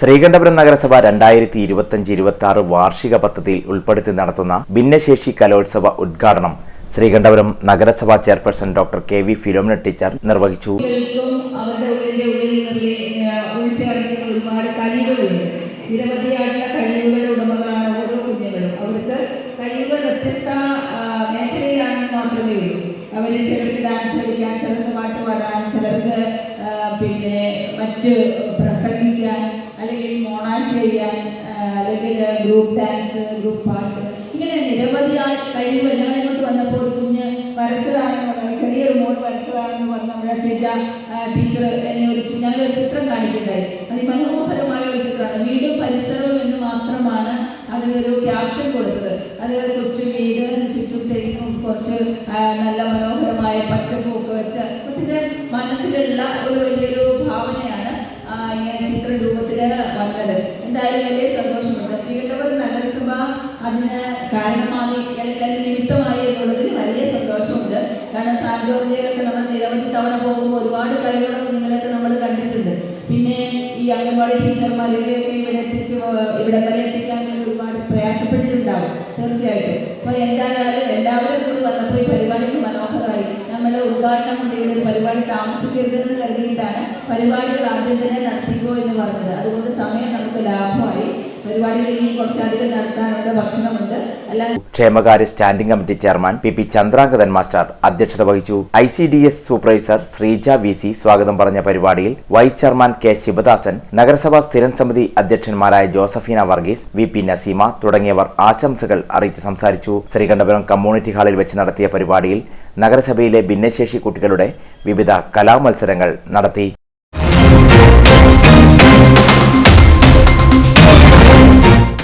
ശ്രീകണ്ഠപുരം നഗരസഭ രണ്ടായിരത്തി ഇരുപത്തഞ്ച് ഇരുപത്തി ആറ് വാർഷിക പദ്ധതിയിൽ ഉൾപ്പെടുത്തി നടത്തുന്ന ഭിന്നശേഷി കലോത്സവ ഉദ്ഘാടനം ശ്രീകണ്ഠപുരം നഗരസഭാ chairperson doctor K V Philomina teacher നിർവഹിച്ചു. പിന്നെ മറ്റ് ഗ്രൂപ്പ് ഡാൻസ് ഗ്രൂപ്പ് പാട്ട് ഇങ്ങനെ നിരവധിയായ കഴിവ് എല്ലാം ഇങ്ങോട്ട് വന്നപ്പോൾ കുഞ്ഞ് വരച്ചതാണെന്ന് പറഞ്ഞു. ചെറിയൊരു മോൾ വരച്ചതാണെന്ന് പറഞ്ഞു. നമ്മുടെ ശ്രീജ ടീച്ചർ എന്നെ ഒരു ഞങ്ങളൊരു ചിത്രം കാണിക്കുന്നുണ്ടായി. അതിമനോഹരമായ ഒരു ചിത്രമാണ്. വീടും പരിസരവും എന്ന് മാത്രമാണ് അതിനൊരു ക്യാപ്ഷൻ കൊടുത്തത്. അത് കൊച്ചു വീട് ചുറ്റും തെങ്ങും കുറച്ച് നല്ല മനോഹരമായ പച്ചപ്പും ഒക്കെ വെച്ച് കൊച്ചിന്റെ മനസ്സിലുള്ള ഒരു വലിയൊരു ഭാവനയാണ് ഇങ്ങനെ ചിത്ര രൂപത്തിൽ വന്നത്. എന്തായാലും വലിയ അതിന് കാരണമായി അല്ലെങ്കിൽ അതിന് നിമിത്തമായി എന്നുള്ളതിൽ വലിയ സന്തോഷമുണ്ട്. കാരണം സാൻ നമ്മൾ നിരവധി തവണ പോകുമ്പോൾ ഒരുപാട് കഴിവുള്ള നിങ്ങളൊക്കെ നമ്മൾ കണ്ടിട്ടുണ്ട്. പിന്നെ ഈ അംഗൻവാടി ടീച്ചർമാരൊക്കെ ഇവിടെ എത്തിച്ച് ഇവിടെ വരെ എത്തിക്കാൻ ഒരുപാട് പ്രയാസപ്പെട്ടിട്ടുണ്ടാവും. തീർച്ചയായിട്ടും. അപ്പോൾ എന്തായാലും എല്ലാവരും കൂടി വന്നപ്പോൾ ഈ പരിപാടിക്ക് മനോഹരമായി നമ്മുടെ ഉദ്ഘാടനം കൊണ്ട് ഒരു പരിപാടി താമസിക്കരുതെന്ന് കരുതിയിട്ടാണ് പരിപാടികൾ ആദ്യം തന്നെ നടത്തിക്കോ എന്ന് പറഞ്ഞത്. അതുകൊണ്ട് സമയം നമുക്ക് ലാഭമായി ഭക്ഷണമുണ്ട്. ക്ഷേമകാര്യ standing committee chairman P P Chandrangadhan master അധ്യക്ഷത വഹിച്ചു. I C D S supervisor Sreeja V C സ്വാഗതം പറഞ്ഞ പരിപാടിയിൽ വൈസ് ചെയർമാൻ കെ ശിവദാസൻ നഗരസഭാ സ്ഥിരം സമിതി അധ്യക്ഷന്മാരായ ജോസഫീന വർഗീസ് വി പി നസീമ തുടങ്ങിയവർ ആശംസകൾ അറിയിച്ച് സംസാരിച്ചു. ശ്രീകണ്ഠപുരം കമ്മ്യൂണിറ്റി ഹാളിൽ വെച്ച് നടത്തിയ പരിപാടിയിൽ നഗരസഭയിലെ ഭിന്നശേഷി കുട്ടികളുടെ വിവിധ കലാമത്സരങ്ങൾ നടത്തി.